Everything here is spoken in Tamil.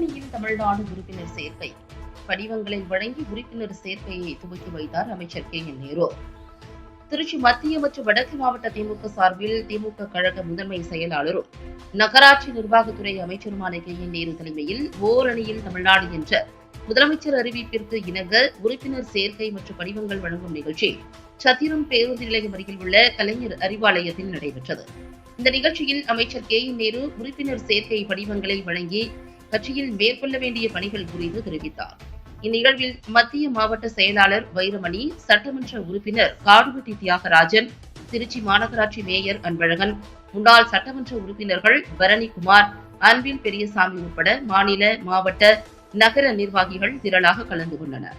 கூட்டணியில் தமிழ்நாடு உறுப்பினர் சேர்க்கை. படிவங்களை வழங்கி உறுப்பினர் சேர்க்கையை துவக்கி வைத்தார் அமைச்சர் கே. என். நேரு. திருச்சி மத்திய மற்றும் வடக்கு மாவட்ட திமுக சார்பில் திமுக கழக முதன்மை செயலாளரும் நகராட்சி நிர்வாகத்துறை அமைச்சருமான கே. என். நேரு தலைமையில் ஓரணியில் தமிழ்நாடு என்ற முதலமைச்சர் அறிவிப்பிற்கு இணங்க உறுப்பினர் சேர்க்கை மற்றும் படிவங்கள் வழங்கும் நிகழ்ச்சி சத்திரம் பேருந்து நிலையம் அருகில் உள்ள கலைஞர் அறிவாலயத்தில் நடைபெற்றது. இந்த நிகழ்ச்சியில் அமைச்சர் கே. என். நேரு உறுப்பினர் சேர்க்கை படிவங்களை வழங்கி கட்சியில் மேற்கொள்ள வேண்டிய பணிகள் குறித்து தெரிவித்தார். இந்நிகழ்வில் மத்திய மாவட்ட செயலாளர் வைரமணி சட்டமன்ற உறுப்பினர் காடுவெட்டி தியாகராஜன் திருச்சி மாநகராட்சி மேயர் அன்பழகன் முன்னாள் சட்டமன்ற உறுப்பினர்கள் பரணிக்குமார் அன்பில் பெரியசாமி உட்பட மாநில மாவட்ட நகர நிர்வாகிகள் திரளாக கலந்து கொண்டனர்.